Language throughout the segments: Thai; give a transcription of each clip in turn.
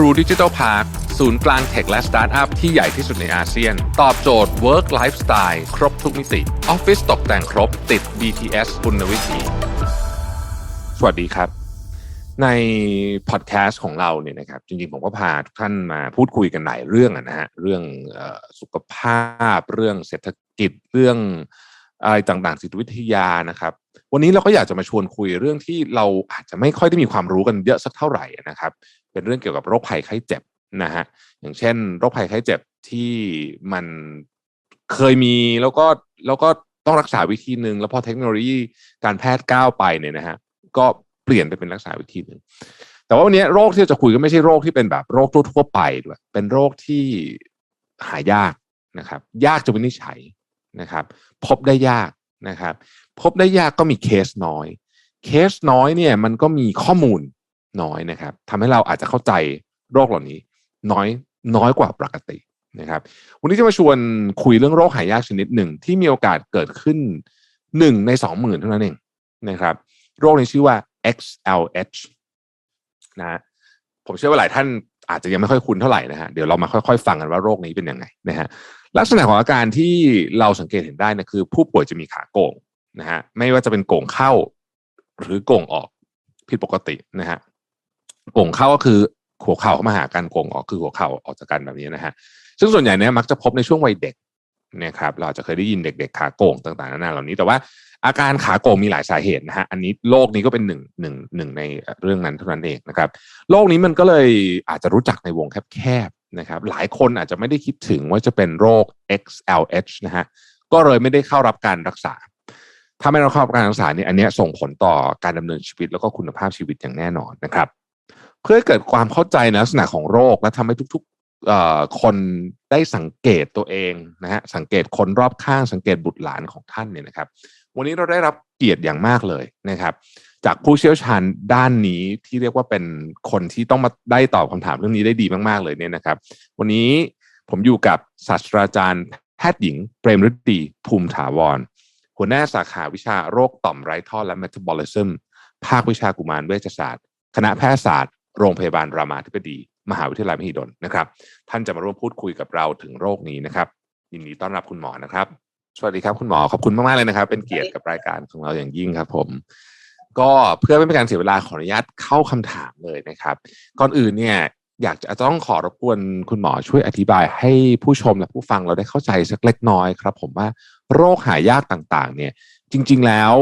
True Digital Park ศูนย์กลางเทคและสตาร์ทอัพที่ใหญ่ที่สุดในอาเซียน ตอบโจทย์ Work Lifestyle ครบทุกมิติออฟฟิศตกแต่งครบติด BTS คุณวิธีสวัสดีครับ ในพอดแคสต์ของเราเนี่ยนะครับ จริงๆ ผมก็พาทุกท่านมาพูดคุยกันหลายเรื่องนะฮะเรื่องสุขภาพ เรื่องเศรษฐกิจเรื่องอะไรต่างๆจิตวิทยานะครับ วันนี้เราก็อยากจะมาชวนคุยเรื่องที่เราอาจจะไม่ค่อยได้มีความรู้กันเยอะสักเท่าไหร่นะครับ เป็นเรื่องเกี่ยวกับโรคภัยไข้เจ็บนะฮะอย่างเช่น โรคภัยไข้เจ็บที่มันเคยมีแล้วก็แล้วก็ต้องรักษาวิธีหนึ่งแล้วพอเทคโนโลยีการแพทย์ก้าวไปเนี่ยนะฮะก็เปลี่ยนไปเป็นรักษาวิธีหนึ่งแต่ว่าวันนี้โรคที่จะคุยก็ไม่ใช่โรคที่เป็นแบบโรคทั่วไปด้วยเป็นโรคที่หายากนะครับ ยากจะวินิจฉัยนะครับ พบได้ยากนะครับ พบได้ยากก็มีเคสน้อย เคสน้อยเนี่ยมันก็มีข้อมูล น้อยนะครับทำให้เราอาจจะเข้าใจโรคเหล่านี้ น้อยน้อยกว่าปกตินะครับ วันนี้จะมาชวนคุยเรื่องโรคหายากชนิดหนึ่ง ที่มีโอกาสเกิดขึ้นหนึ่งในสองหมื่นเท่านั้นเองนะครับ โรคนี้ชื่อว่า XLH นะผมเชื่อว่าหลายท่านอาจจะยังไม่ค่อยคุ้นเท่าไหร่นะฮะเดี๋ยวเรามาค่อยๆ ฟังกันว่าโรคนี้เป็นยังไงนะฮะลักษณะของอาการที่เราสังเกตเห็นได้นะคือ ผู้ป่วยจะมีขาโก่งนะฮะไม่ว่าจะเป็นโก่งเข้าหรือโก่งออกผิดปกตินะฮะ โก่งเข้าก็คือหัวเข่าเข้ามาหากันโก่งออกคือหัวเข่าออกจากกันแบบนี้นะฮะซึ่งส่วนใหญ่เนี่ยมักจะพบในช่วงวัยเด็กนะครับเราจะเคยได้ยินเด็กๆขาโก่งต่างๆนานาเหล่านี้แต่ว่าอาการขาโก่งมีหลายสาเหตุนะฮะอันนี้โรคนี้ก็เป็นหนึ่งหนึ่งหนึ่งในเรื่องนั้นเท่านั้นเองนะครับโรคนี้มันก็เลยอาจจะรู้จักในวงแคบๆนะครับหลายคนอาจจะไม่ได้คิดถึงว่าจะเป็นโรค XLH นะฮะก็เลยไม่ได้เข้ารับการรักษา ถ้าไม่ได้เข้ารับการรักษาเนี่ยอันนี้ส่งผลต่อการดำเนินชีวิตแล้วก็คุณภาพชีวิตอย่างแน่นอนนะครับ เพื่อให้เกิดความเข้าใจในลักษณะของโรคและทำให้ทุกๆคนได้สังเกตตัวเองนะฮะสังเกตคนรอบข้างสังเกตบุตรหลานของท่านเนี่ยนะครับ วันนี้เราได้รับเกียรติอย่างมากเลยนะครับ จากผู้เชี่ยวชาญด้านนี้ที่เรียกว่าเป็นคนที่ต้องมาได้ตอบคำถามเรื่องนี้ได้ดีมากๆเลยเนี่ยนะครับ วันนี้ผมอยู่กับศาสตราจารย์แพทย์หญิงเปรมฤดีภูมิถาวร หัวหน้าสาขาวิชาโรคต่อมไร้ท่อและ Metabolism ภาควิชากุมารเวชศาสตร์ คณะแพทยศาสตร์ โรงพยาบาลรามาธิบดี มหาวิทยาลัยมหิดลนะครับ ท่านจะมาร่วมพูดคุยกับเราถึงโรคนี้นะครับยินดีต้อนรับคุณหมอนะครับ สวัสดีครับคุณหมอขอบคุณมากๆเลยนะครับ เป็นเกียรติกับรายการของเราอย่างยิ่งครับ ผม ก็เพื่อไม่เป็นการเสียเวลาขออนุญาตเข้าคำถามเลยนะครับ ก่อนอื่นเนี่ยอยากจะต้องขอรบกวนคุณหมอช่วยอธิบายให้ผู้ชมและผู้ฟังเราได้เข้าใจสักเล็กน้อยครับ ผมว่าโรคหายากต่างๆ เนี่ย จริง ๆแล้ว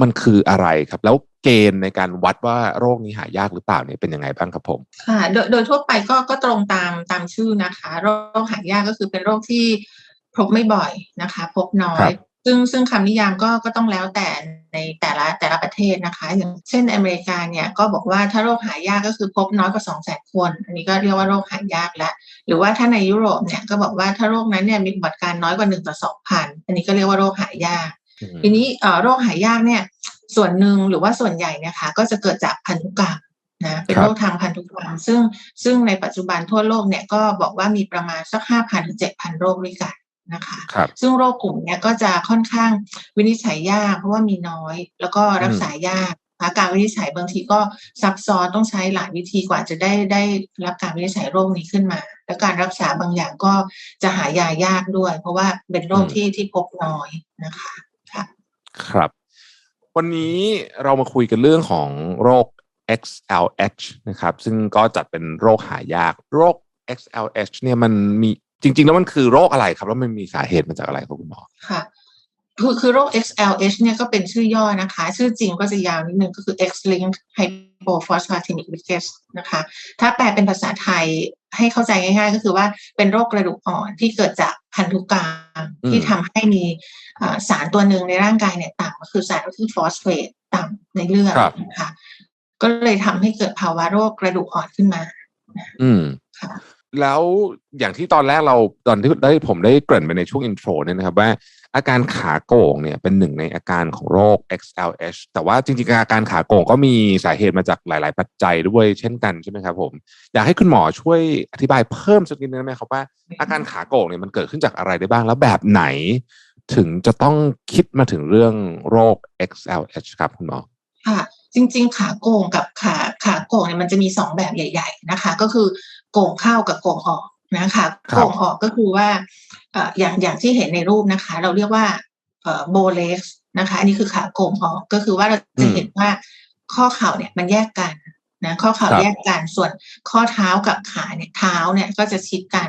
มันคืออะไรครับ แล้ว เกณฑ์ในการวัดว่าโรคนี้หายากหรือเปล่าเนี่ยเป็นยังไงบ้างครับผมค่ะโดยโดยทั่วไปก็ก็ตรงตามตามชื่อนะคะ โรคหายากก็คือเป็นโรคที่พบไม่บ่อยนะคะ พบน้อยซึ่งซึ่งคำนิยามก็ก็ต้องแล้วแต่ในแต่ละแต่ละประเทศนะคะ อย่างเช่นอเมริกาเนี่ยก็บอกว่าถ้าโรคหายากก็คือพบน้อยกว่าสองแสนคน อันนี้ก็เรียกว่าโรคหายากแล้วหรือว่าถ้าในยุโรปเนี่ยก็บอกว่าถ้าโรคนั้นเนี่ยมีประวัติการน้อยกว่าหนึ่งต่อสองพันอันนี้ก็เรียกว่าโรคหายาก ทีนี้โรคหายากเนี่ย ส่วนหนึ่งหรือว่าส่วนใหญ่นะคะ ก็จะเกิดจากพันธุกรรมนะเป็นโรคทางพันธุกรรม ซึ่งซึ่งในปัจจุบันทั่วโลกเนี่ยก็บอกว่ามีประมาณสักห้าพันถึงเจ็ดพันโรคด้วยกันนะคะซึ่งโรคกลุ่มเนี้ยก็จะค่อนข้างวินิจฉัยยากเพราะว่ามีน้อย แล้วก็รักษายากการวินิจฉัยบางทีก็ซับซ้อนต้องใช้หลายวิธีกว่าจะได้ได้รับการวินิจฉัยโรคนี้ขึ้นมา แล้วการรักษาบางอย่างก็จะหายายากด้วย เพราะว่าเป็นโรคที่ที่พบน้อยนะคะค่ะครับ วันนี้เรามาคุยกันเรื่องของโรค XLH นะครับ ซึ่งก็จัดเป็นโรคหายาก โรค XLH เนี่ยมันมีจริง ๆ แล้วมันคือโรคอะไรครับ แล้วมันมีสาเหตุมาจากอะไรครับคุณหมอค่ะคือคือโรค XLH เนี่ยก็เป็นชื่อย่อนะคะ ชื่อจริงก็จะยาวนิดนึงก็คือ X-linked hypophosphatemic rickets นะคะ ถ้าแปลเป็นภาษาไทย ให้เข้าใจง่ายๆ ก็คือว่าเป็นโรคกระดูกอ่อนที่เกิดจากพันธุกรรมที่ทำให้มีสารตัวหนึ่งในร่างกายเนี่ยต่ำก็คือสารที่ฟอสเฟตต่ำในเลือดนะคะก็เลยทำให้เกิดภาวะโรคกระดูกอ่อนขึ้นมา อืมค่ะ แล้วอย่างที่ตอนแรกเราตอนที่ได้ผมได้เกริ่นไปในช่วงอินโทรเนี่ยนะครับว่าอาการขาโก่งเนี่ยเป็นหนึ่งในอาการของโรค XLH แต่ว่าจริงๆ อาการขาโก่งก็มีสาเหตุมาจากหลาย ๆ ปัจจัยด้วยเช่นกันใช่ไหมครับผมอยากให้คุณหมอช่วยอธิบายเพิ่มสักนิดนึงได้ไหมครับว่าอาการขาโก่งเนี่ยมันเกิดขึ้นจากอะไรได้บ้างแล้วแบบไหน ถึงจะต้องคิดมาถึงเรื่องโรค XLH ครับคุณหมอค่ะจริง ๆ ขาโก่งกับขาขาโก่งเนี่ยมันจะมีสองแบบใหญ่ ๆ นะคะ ก็คือ ก่งเข้ากับโก่งออกนะคะโก่งออกก็คือว่าเอ่ออย่างอย่างที่เห็นในรูปนะคะ เราเรียกว่าเอ่อโบเล็กนะคะ อันนี้คือขาโก่งออกก็คือว่าเราจะเห็นว่าข้อเข่าเนี่ยมันแยกกันนะข้อเข่าแยกกันส่วนข้อเท้ากับขาเนี่ยเท้าเนี่ยก็จะชิดกัน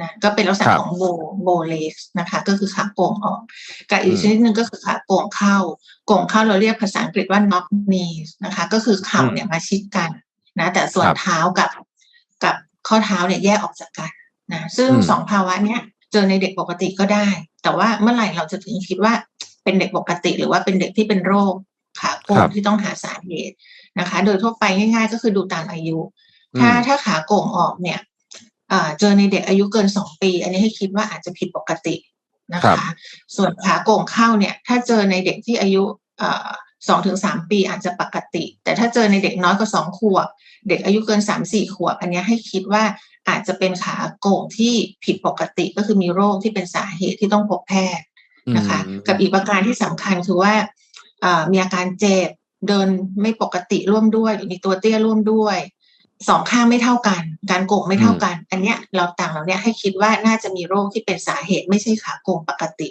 นะก็เป็นลักษณะของโบโบเล็กนะคะ ก็คือขาโก่งออกกับอีกชนิดหนึ่งก็คือขาโก่งเข้าโก่งเข้าเราเรียกภาษาอังกฤษว่า knock knees นะคะ ก็คือเข่าเนี่ยมาชิดกันนะแต่ส่วนเท้ากับกับ ข้อเท้าเนี่ยแยกออกจากกันนะซึ่งสองภาวะเนี้ยเจอในเด็กปกติก็ได้ แต่ว่าเมื่อไหร่เราจะถึงคิดว่าเป็นเด็กปกติ หรือว่าเป็นเด็กที่เป็นโรคขาโก่งที่ต้องหาสาเหตุนะคะ โดยทั่วไปง่าย ๆ ก็คือดูตามอายุ ถ้าถ้าขาโก่งออกเนี่ยเจอในเด็กอายุเกินสองปี อันนี้ให้คิดว่าอาจจะผิดปกตินะคะ ส่วนขาโก่งเข้าเนี่ย ถ้าเจอในเด็กที่อายุ สองถึงสามปีอาจจะปกติ แต่ถ้าเจอในเด็กน้อยกว่าสองขวบ เด็กอายุเกินสามสี่ขวบ อันนี้ให้คิดว่าอาจจะเป็นขาโก่งที่ผิดปกติก็คือมีโรคที่เป็นสาเหตุที่ต้องพบแพทย์นะคะ กับอีกประการที่สำคัญคือว่ามีอาการเจ็บเดินไม่ปกติร่วมด้วยหรือมีตัวเตี้ยร่วมด้วยสองข้างไม่เท่ากัน การโก่งไม่เท่ากัน อันเนี้ยเราต่างเราเนี้ยให้คิดว่าน่าจะมีโรคที่เป็นสาเหตุไม่ใช่ขาโก่งปกติ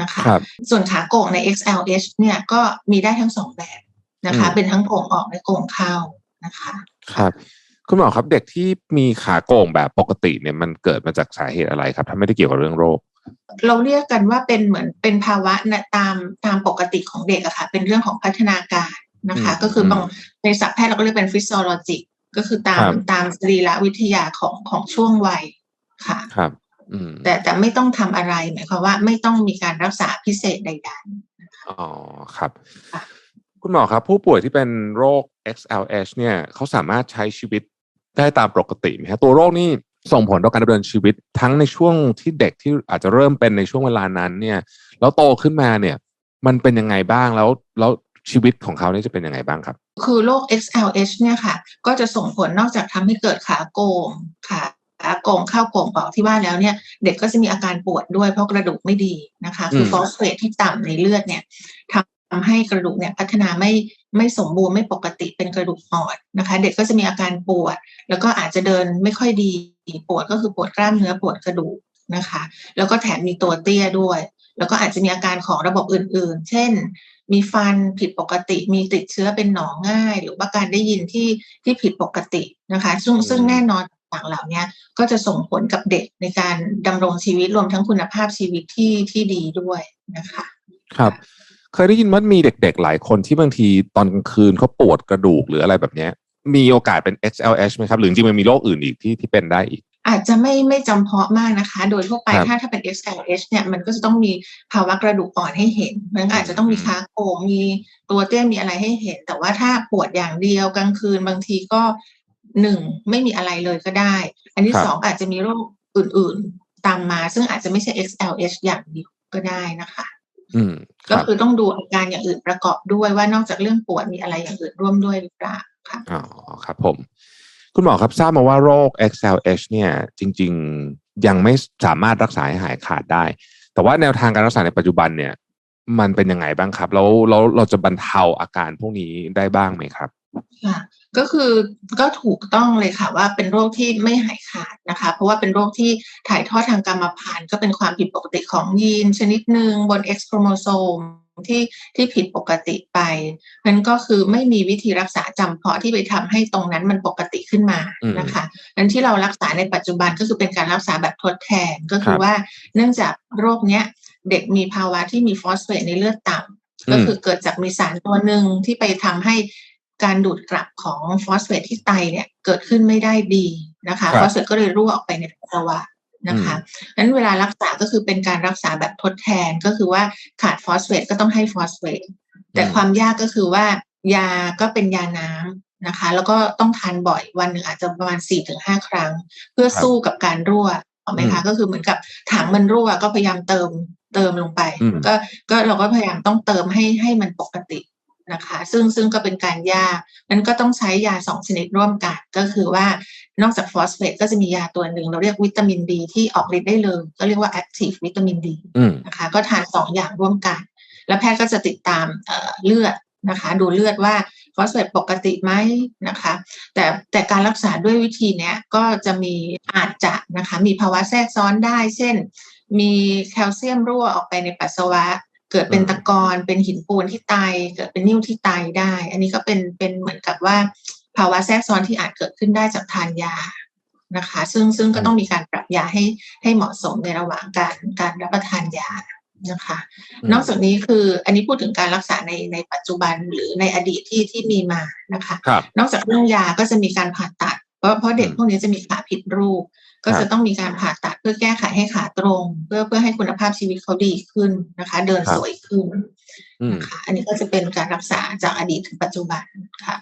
นะคะส่วนขาโก่งใน XLH เนี่ยก็มีได้ทั้งสองแบบนะคะ เป็นทั้งโก่งออกและโก่งเข้านะคะครับคุณหมอครับเด็กที่มีขาโก่งแบบปกติเนี่ยมันเกิดมาจากสาเหตุอะไรครับ ถ้าไม่ได้เกี่ยวกับเรื่องโรค เราเรียกกันว่าเป็นเหมือนเป็นภาวะนะตามตามปกติของเด็กอะค่ะ เป็นเรื่องของพัฒนาการนะคะ ก็คือบางในศัพท์แพทย์เราก็เรียกเป็นฟิสิโอโลจิกก็คือตามตามสรีระวิทยาของของช่วงวัยค่ะครับ แต่แต่ไม่ต้องทำอะไรหมายความว่าไม่ต้องมีการรักษาพิเศษใดๆอ๋อครับ คุณหมอครับ ผู้ป่วยที่เป็นโรค XLH เนี่ยเขาสามารถใช้ชีวิตได้ตามปกติไหมครับตัวโรคนี่ส่งผลต่อการดำเนินชีวิตทั้งในช่วงที่เด็กที่อาจจะเริ่มเป็นในช่วงเวลานั้น เนี่ย แล้วโตขึ้นมาเนี่ย มันเป็นยังไงบ้างแล้วแล้วชีวิตของเขาเนี่ยจะเป็นยังไงบ้างครับ คือโรค XLH เนี่ยค่ะ ก็จะส่งผลนอกจากทำให้เกิดขาโกงขา ขาโกงเข้าโกงออกที่ว่าแล้วเนี่ย เด็กก็จะมีอาการปวดด้วยเพราะกระดูกไม่ดีนะคะ คือฟอสเฟตที่ต่ำในเลือดเนี่ยทำให้กระดูกเนี่ยพัฒนาไม่ไม่สมบูรณ์ไม่ปกติเป็นกระดูกอ่อนนะคะ เด็กก็จะมีอาการปวด แล้วก็อาจจะเดินไม่ค่อยดีปวดก็คือปวดกล้ามเนื้อปวดกระดูกนะคะ แล้วก็แถมมีตัวเตี้ยด้วย แล้วก็อาจจะมีอาการของระบบอื่น ๆ เช่น มีฟันผิดปกติ มีติดเชื้อเป็นหนองง่าย หรือว่าการได้ยินที่ที่ผิดปกตินะคะ ซึ่งซึ่งแน่นอน ต่างเหล่านี้ก็จะส่งผลกับเด็กในการดำรงชีวิตรวมทั้งคุณภาพชีวิตที่ที่ดีด้วยนะคะ ครับ เคยได้ยินว่ามีเด็กๆ หลายคนที่บางทีตอนกลางคืนเขาปวดกระดูกหรืออะไรแบบนี้มีโอกาสเป็น XLH ไหมครับ หรือจริงมันมีโรคอื่นอีกที่ที่เป็นได้อีก อาจจะไม่ไม่จำเพาะมากนะคะ โดยทั่วไปถ้าถ้าเป็น XLH เนี่ยมันก็จะต้องมีภาวะกระดูกอ่อนให้เห็นมันอาจจะต้องมีขาโก่งมีตัวเตี้ยมีอะไรให้เห็น แต่ว่าถ้าปวดอย่างเดียวกลางคืนบางทีก็ หนึ่งไม่มีอะไรเลยก็ได้ อันที่สองอาจจะมีโรคอื่นๆ ตามมา ซึ่งอาจจะไม่ใช่ XLH อย่างเดียวก็ได้นะคะอืมก็คือต้องดูอาการอย่างอื่นประกอบด้วยว่านอกจากเรื่องปวดมีอะไรอย่างอื่นร่วมด้วยหรือเปล่าค่ะอ๋อครับผม คุณหมอครับทราบมาว่าโรค XLH เนี่ย จริง ๆยังไม่สามารถรักษาให้หายขาดได้ แต่ว่าแนวทางการรักษาในปัจจุบันเนี่ย มันเป็นยังไงบ้างครับ แล้วเราเราจะบรรเทาอาการพวกนี้ได้บ้างไหมครับค่ะ ก็คือก็ถูกต้องเลยค่ะว่าเป็นโรคที่ไม่หายขาดนะคะ เพราะว่าเป็นโรคที่ถ่ายทอดทางกรรมพันธุ์ก็เป็นความผิดปกติของยีนชนิดหนึ่งบน X โครโมโซมที่ที่ผิดปกติไปนั้นก็คือไม่มีวิธีรักษาจำเพาะที่ไปทำให้ตรงนั้นมันปกติขึ้นมานะคะนั้นที่เรารักษาในปัจจุบันก็คือเป็นการรักษาแบบทดแทนก็คือว่าเนื่องจากโรคเนี้ยเด็กมีภาวะที่มีฟอสเฟตในเลือดต่ำก็คือเกิดจากมีสารตัวหนึ่งที่ไปทำให้ การดูดกลับของฟอสเฟตที่ไตเนี่ยเกิดขึ้นไม่ได้ดีนะคะฟอสเฟตก็เลยรั่วออกไปในปัสสาวะนะคะนั้นเวลารักษาก็คือเป็นการรักษาแบบทดแทนก็คือว่าขาดฟอสเฟตก็ต้องให้ฟอสเฟตแต่ความยากก็คือว่ายาก็เป็นยาน้ำนะคะ แล้วก็ต้องทานบ่อยวันหนึ่งอาจจะประมาณสี่ถึงห้าครั้ง เพื่อสู้กับการรั่วถูกไหมคะก็คือเหมือนกับถังมันรั่วก็พยายามเติมเติมลงไป ก็ก็เราก็พยายามต้องเติมให้ให้มันปกติ นะคะ ซึ่งซึ่งก็เป็นการยากมันก็ต้องใช้ยาสองชนิดร่วมกัน ก็คือว่านอกจากฟอสเฟตก็จะมียาตัวหนึ่งเราเรียกวิตามินดีที่ออกฤทธิ์ได้เลย ก็เรียกว่าแอคทีฟวิตามินดีนะคะ ก็ทานสองอย่างร่วมกัน แล้วแพทย์ก็จะติดตามเลือดนะคะ ดูเลือดว่าฟอสเฟตปกติไหมนะคะ แต่แต่การรักษาด้วยวิธีเนี้ยก็จะมีอาจจะนะคะ มีภาวะแทรกซ้อนได้ เช่น มีแคลเซียมรั่วออกไปในปัสสาวะ เกิดเป็นตะกอนเป็นหินปูนที่ไตเกิดเป็นนิ่วที่ไตได้ อันนี้ก็เป็นเป็นเหมือนกับว่า ภาวะแทรกซ้อนที่อาจเกิดขึ้นได้จากทานยานะคะ ซึ่งซึ่งก็ต้องมีการปรับยาให้ให้เหมาะสมในระหว่างการการรับประทานยานะคะ นอกจากนี้คืออันนี้พูดถึงการรักษาในในปัจจุบันหรือในอดีตที่ที่มีมานะคะครับนอกจากเรื่องยาก็จะมีการผ่าตัดเพราะเพราะเด็กอืมพวกนี้จะมีขาผิดรูป ก็ครัจะบต้องมีการผ่าตัดเพื่อแก้ไขให้ขาตรง เพื่อเพื่อให้คุณภาพชีวิตเขาดีขึ้นนะคะ เดินครับสวยขึ้นอืมนะคะอันนี้ก็จะเป็นการรักษาจากอดีตถึงปัจจุบันค่ะ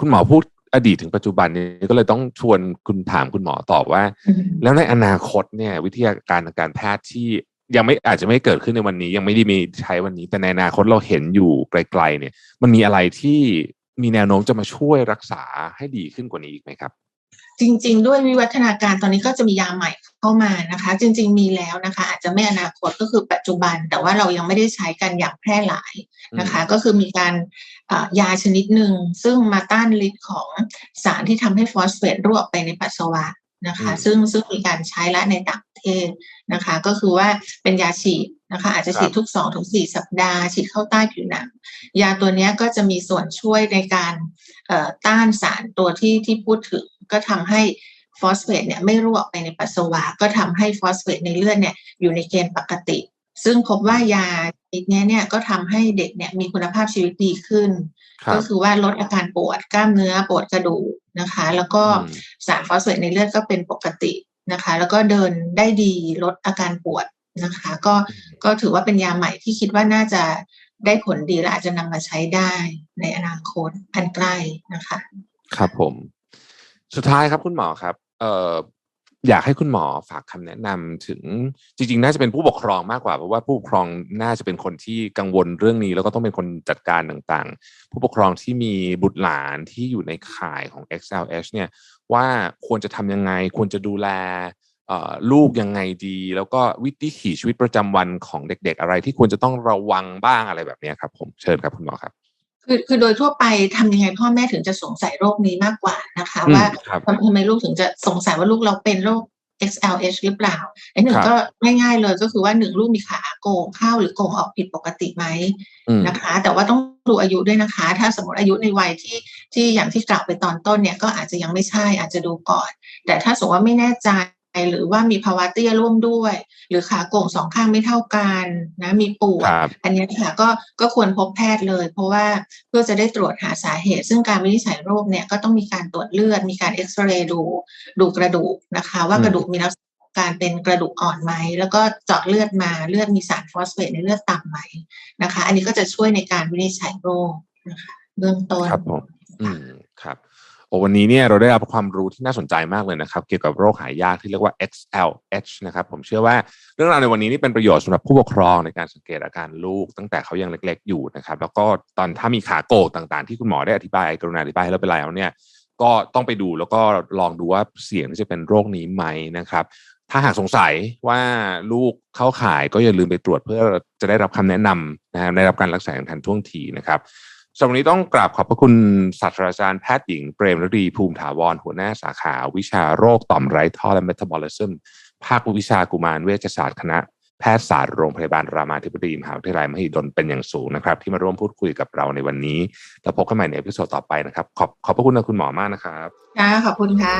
คุณหมอพูดอดีตถึงปัจจุบันนี้ก็เลยต้องชวนคุณถามคุณหมอตอบว่าอืมแล้วในอนาคตเนี่ย วิทยาการทางการแพทย์ที่ยังไม่อาจจะไม่เกิดขึ้นในวันนี้ ยังไม่ได้มีใช้วันนี้ แต่ในอนาคตเราเห็นอยู่ไกล ๆ เนี่ย มันมีอะไรที่มีแนวโน้มจะมาช่วยรักษาให้ดีขึ้นกว่านี้อีกไหมครับ จริง ๆ ด้วยวิวัฒนาการตอนนี้ก็จะมียาใหม่เข้ามานะคะ จริง ๆ มีแล้วนะคะ อาจจะไม่อนาคตก็คือปัจจุบัน แต่ว่าเรายังไม่ได้ใช้กันอย่างแพร่หลายนะคะ ก็คือมีการอ่ายาชนิดหนึ่งซึ่งมาต้านฤทธิ์ของสารที่ทำให้ฟอสเฟตรั่วออกไปในปัสสาวะนะคะอืมซึ่งซึ่งมีการใช้และในต่างประเทศนะคะ ก็คือว่าเป็นยาฉีดนะคะอาจจะฉีดทุกสองถึงสี่สัปดาห์ ฉีดเข้าใต้ผิวหนัง ยาตัวเนี้ยก็จะมีส่วนช่วยในการเอ่อต้านสารตัวที่ที่พูดถึง ก็ทำให้ฟอสเฟตเนี่ยไม่รั่วออกไปในปัสสาวะ ก็ทำให้ฟอสเฟตในเลือดเนี่ยอยู่ในเกณฑ์ปกติ ซึ่งพบว่ายาชนิดเนี้ยเนี่ยก็ทำให้เด็กเนี่ยมีคุณภาพชีวิตดีขึ้นครับก็คือว่าลดอาการปวดกล้ามเนื้อปวดกระดูกนะคะ แล้วก็อืมสารฟอสเฟตในเลือดก็เป็นปกตินะคะ แล้วก็เดินได้ดีลดอาการปวดนะคะ ก็ก็ถือว่าเป็นยาใหม่ที่คิดว่าน่าจะได้ผลดีและอาจจะนำมาใช้ได้ในอนาคตอันใกล้นะคะ ครับผม สุดท้ายครับคุณหมอครับ เอ่ออยากให้คุณหมอฝากคำแนะนำถึงจริง ๆ น่าจะเป็นผู้ปกครองมากกว่าเพราะว่าผู้ปกครองน่าจะเป็นคนที่กังวลเรื่องนี้ แล้วก็ต้องเป็นคนจัดการต่างๆ ผู้ปกครองที่มีบุตรหลานที่อยู่ในข่ายของ XLH เนี่ยว่าควรจะทำยังไง ควรจะดูแลลูกยังไงดี แล้วก็วิถีชีวิตประจำวันของเด็ก ๆ อะไรที่ควรจะต้องระวังบ้างอะไรแบบนี้ครับ ผมเชิญครับคุณหมอครับ คือคือโดยทั่วไปทำยังไงพ่อแม่ถึงจะสงสัยโรคนี้มากกว่านะคะอืมว่าครับทำทำไมลูกถึงจะสงสัยว่าลูกเราเป็นโรค XLH หรือเปล่าไอ้หนึ่คงรับก็ง่ายๆเลยก็คือว่าหนึ่งลูกมีขาโก่งเข้าหรือโก่งออกผิดปกติไหมอืมนะคะ แต่ว่าต้องดูอายุด้วยนะคะ ถ้าสมมติอายุในวัยที่ที่อย่างที่กล่าวไปตอนต้นเนี่ยก็อาจจะยังไม่ใช่อาจจะดูก่อน แต่ถ้าสมมติว่าไม่แน่ใจ หรือว่ามีภาวะเตี้ยร่วมด้วย หรือขาโก่งสองข้างไม่เท่ากันนะมีปวดครับอันเนี้ยค่ะก็ก็ควรพบแพทย์เลย เพราะว่าเพื่อจะได้ตรวจหาสาเหตุ ซึ่งการวินิจฉัยโรคเนี่ยก็ต้องมีการตรวจเลือด มีการเอ็กซเรย์ดูดูกระดูกนะคะ ว่าอืมกระดูกมีลักษณะการเป็นกระดูกอ่อนไหม แล้วก็เจาะเลือดมาเลือดมีสารฟอสเฟตในเลือดต่ำไหมนะคะ อันนี้ก็จะช่วยในการวินิจฉัยโรคนะคะเบื้องต้นครับผมอืมครับ โอ้วันนี้เนี่ยเราได้รับความรู้ที่น่าสนใจมากเลยนะครับ เกี่ยวกับโรคหายากที่เรียกว่า XLH นะครับผมเชื่อว่าเรื่องราวในวันนี้นี่เป็นประโยชน์สำหรับผู้ปกครองในการสังเกตอาการลูกตั้งแต่เขายังเล็กๆอยู่นะครับแล้วก็ตอนถ้ามีขาโกกต่างๆ ที่คุณหมอได้อธิบายกรุณาอธิบายให้เราไปแล้วเนี่ยก็ต้องไปดูแล้วก็ลองดูว่าเสี่ยงที่จะเป็นโรคนี้ไหมนะครับ ถ้าหากสงสัยว่าลูกเข้าข่ายก็อย่าลืมไปตรวจเพื่อจะได้รับคำแนะนำนะครับได้รับการรักษาอย่างทันท่วงทีนะครับ สำหรับวันนี้ต้องกราบขอบพระคุณศาสตราจารย์แพทย์หญิงเปรมฤดีภูมิถาวร หัวหน้าสาขาวิชาโรคต่อมไร้ท่อและเมตาบอลิซึมภาควิชากุมารเวชศาสตร์คณะแพทยศาสตร์โรงพยาบาลรามาธิบดีมหาวิทยาลัยมหิดลเป็นอย่างสูงนะครับ ที่มาร่วมพูดคุยกับเราในวันนี้ แล้วพบกันใหม่ในเอพิโซดต่อไปนะครับ ขอบขอบพระคุณคุณหมอมากนะครับค่ะขอบคุณค่ะ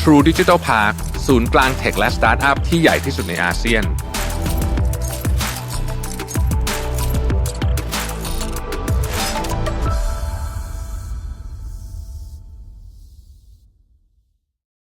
True Digital Park ศูนย์กลางเทคและสตาร์ทอัพที่ใหญ่ที่สุดในอาเซียน